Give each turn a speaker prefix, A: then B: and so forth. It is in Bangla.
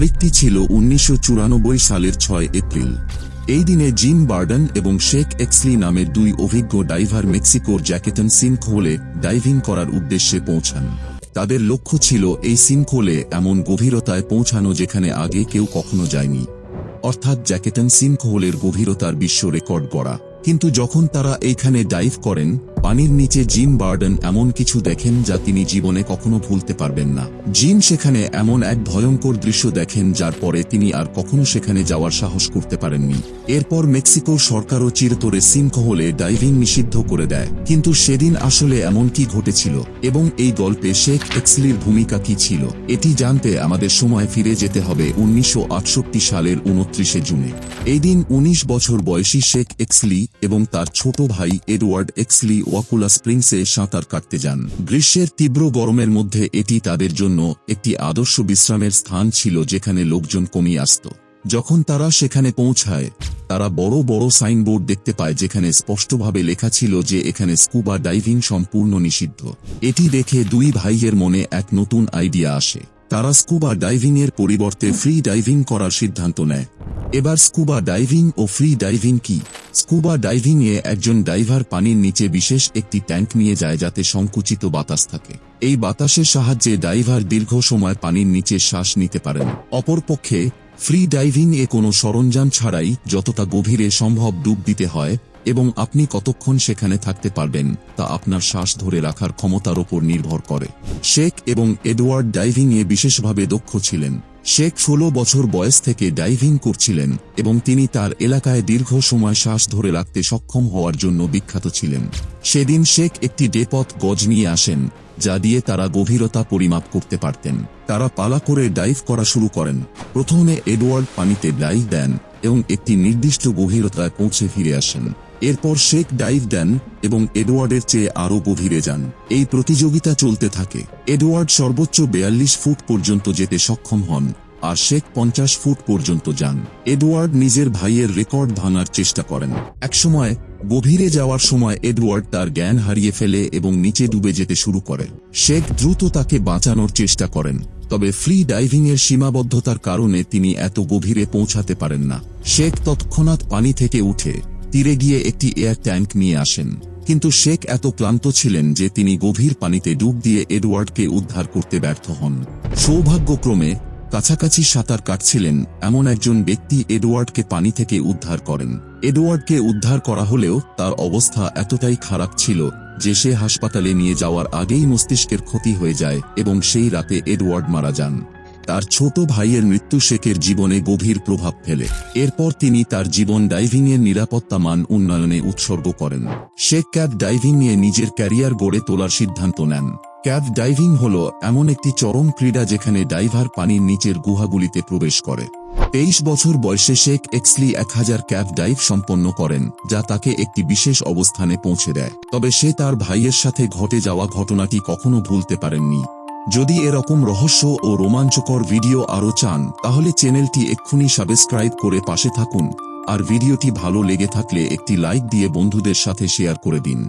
A: তারিখটি ছিল উনিশশো চুরানব্বই সালের ছয় এপ্রিল। এই দিনে জিম বার্ডন এবং শেখ এক্সলি নামের দুই অভিজ্ঞ ডাইভার মেক্সিকোর জ্যাকেটন সিনখোলে ডাইভিং করার উদ্দেশ্যে পৌঁছান। তাদের লক্ষ্য ছিল এই সিনখোলে এমন গভীরতায় পৌঁছানো যেখানে আগে কেউ কখনো যায়নি। অর্থাৎ জ্যাকেটন সিনখোলের গভীরতার বিশ্ব রেকর্ড গড়া। কিন্তু যখন তারা এইখানে ডাইভ করেন পানির নিচে জিম বার্ডেন এমন কিছু দেখেন যা তিনি জীবনে কখনো ভুলতে পারবেন না। জিম সেখানে এমন এক ভয়ঙ্কর দৃশ্য দেখেন যার পরে তিনি আর কখনো সেখানে যাওয়ার সাহস করতে পারেননি। এরপর মেক্সিকো সরকারও চিরতরে সিনকহলে ডাইভিং নিষিদ্ধ করে দেয়। কিন্তু সেদিন আসলে এমন কি ঘটেছিল এবং এই গল্পে শেখ এক্সলির ভূমিকা কি ছিল, এটি জানতে আমাদের সময় ফিরে যেতে হবে উনিশশো আটষট্টি সালের উনত্রিশে জুনে। এই দিন ১৯ বছর বয়সী শেখ এক্সলি এবং তার ছোট ভাই এডওয়ার্ড এক্সলি ওয়াকুলা স্প্রিংসে সাঁতার কাটতে যান। গ্রীষ্মের তীব্র গরমের মধ্যে এটি তাদের জন্য একটি আদর্শ বিশ্রামের স্থান ছিল যেখানে লোকজন কমিয়ে আসত। যখন তারা সেখানে পৌঁছায়, তারা বড় বড় সাইনবোর্ড দেখতে পায় যেখানে স্পষ্টভাবে লেখা ছিল যে এখানে স্কুবা ডাইভিং সম্পূর্ণ নিষিদ্ধ। এটি দেখে দুই ভাইয়ের মনে এক নতুন আইডিয়া আসে। তারা স্কুবা ডাইভিং এর পরিবর্তে ফ্রি ডাইভিং করার সিদ্ধান্ত নেয়। এবার স্কুবা ডাইভিং ও ফ্রি ডাইভিং কি? স্কুবা ডাইভিং এ একজন ডাইভার পানির নিচে বিশেষ একটি ট্যাঙ্ক নিয়ে যায় যাতে সংকুচিত বাতাস থাকে। এই বাতাসের সাহায্যে ডাইভার দীর্ঘ সময় পানির নিচে শ্বাস নিতে পারেন। অপরপক্ষে, ফ্রি ডাইভিং এ কোনো সরঞ্জাম ছাড়াই যতটা গভীরে সম্ভব ডুব দিতে হয়, এবং আপনি কতক্ষণ সেখানে থাকতে পারবেন, তা আপনার শ্বাস ধরে রাখার ক্ষমতার ওপর নির্ভর করে। শেখ এবং এডওয়ার্ড ডাইভিং এ বিশেষভাবে দক্ষ ছিলেন। শেখ ষোলো বছর বয়স থেকে ডাইভিং করছিলেন এবং তিনি তার এলাকায় দীর্ঘ সময় শ্বাস ধরে রাখতে সক্ষম হওয়ার জন্য বিখ্যাত ছিলেন। সেদিন শেখ একটি ডেপথ গজ নিয়ে আসেন, যা দিয়ে তারা গভীরতা পরিমাপ করতে পারতেন। তারা পালা করে ডাইভ করা শুরু করেন। প্রথমে এডওয়ার্ড পানিতে ডাইভ দেন এবং একটি নির্দিষ্ট গভীরতায় পৌঁছে ফিরে আসেন। এরপর শেখ ডাইভ দেন এবং এডওয়ার্ডের চেয়ে আরও গভীরে যান। এই প্রতিযোগিতা চলতে থাকে। এডওয়ার্ড সর্বোচ্চ বেয়াল্লিশ ফুট পর্যন্ত যেতে সক্ষম হন আর শেখ পঞ্চাশ ফুট পর্যন্ত যান। এডওয়ার্ড নিজের ভাইয়ের রেকর্ড ভাঙার চেষ্টা করেন। একসময় গভীরে যাওয়ার সময় এডওয়ার্ড তার জ্ঞান হারিয়ে ফেলে এবং নিচে ডুবে যেতে শুরু করে। শেখ দ্রুত তাকে বাঁচানোর চেষ্টা করেন, তবে ফ্রি ডাইভিং এর সীমাবদ্ধতার কারণে তিনি এত গভীরে পৌঁছাতে পারেন না। শেখ তৎক্ষণাৎ পানি থেকে উঠে তীরে গিয়ে একটি এয়ার ট্যাঙ্ক নিয়ে আসেন। কিন্তু শেখ এত ক্লান্ত ছিলেন যে তিনি গভীর পানিতে ডুব দিয়ে এডওয়ার্ডকে উদ্ধার করতে ব্যর্থ হন। সৌভাগ্যক্রমে কাছাকাছি সাঁতার কাটছিলেন এমন একজন ব্যক্তি এডওয়ার্ডকে পানি থেকে উদ্ধার করেন। এডওয়ার্ডকে উদ্ধার করা হলেও তার অবস্থা এতটাই খারাপ ছিল যে সে হাসপাতালে নিয়ে যাওয়ার আগেই মস্তিষ্কের ক্ষতি হয়ে যায় এবং সেই রাতে এডওয়ার্ড মারা যান। তার ছোট ভাইয়ের মৃত্যু শেখের জীবনে গভীর প্রভাব ফেলে। এরপর তিনি তার জীবন ডাইভিংয়ের নিরাপত্তা মান উন্নয়নে উৎসর্গ করেন। শেখ ক্যাব ডাইভিং নিয়ে নিজের ক্যারিয়ার গড়ে তোলার সিদ্ধান্ত নেন। ক্যাব ডাইভিং হল এমন একটি চরম ক্রীড়া যেখানে ডাইভার পানির নিচের গুহাগুলিতে প্রবেশ করে। তেইশ বছর বয়সে শেখ এক্সলি এক হাজার ক্যাব ডাইভ সম্পন্ন করেন, যা তাকে একটি বিশেষ অবস্থানে পৌঁছে দেয়। তবে সে তার ভাইয়ের সাথে ঘটে যাওয়া ঘটনাটি কখনো ভুলতে পারেননি। যদি এরকম রহস্য ও রোমাঞ্চকর ভিডিও আরও চান, তাহলে চ্যানেলটি এক্ষুনি সাবস্ক্রাইব করে পাশে থাকুন, আর ভিডিওটি ভালো লেগে থাকলে একটি লাইক দিয়ে বন্ধুদের সাথে শেয়ার করে দিন।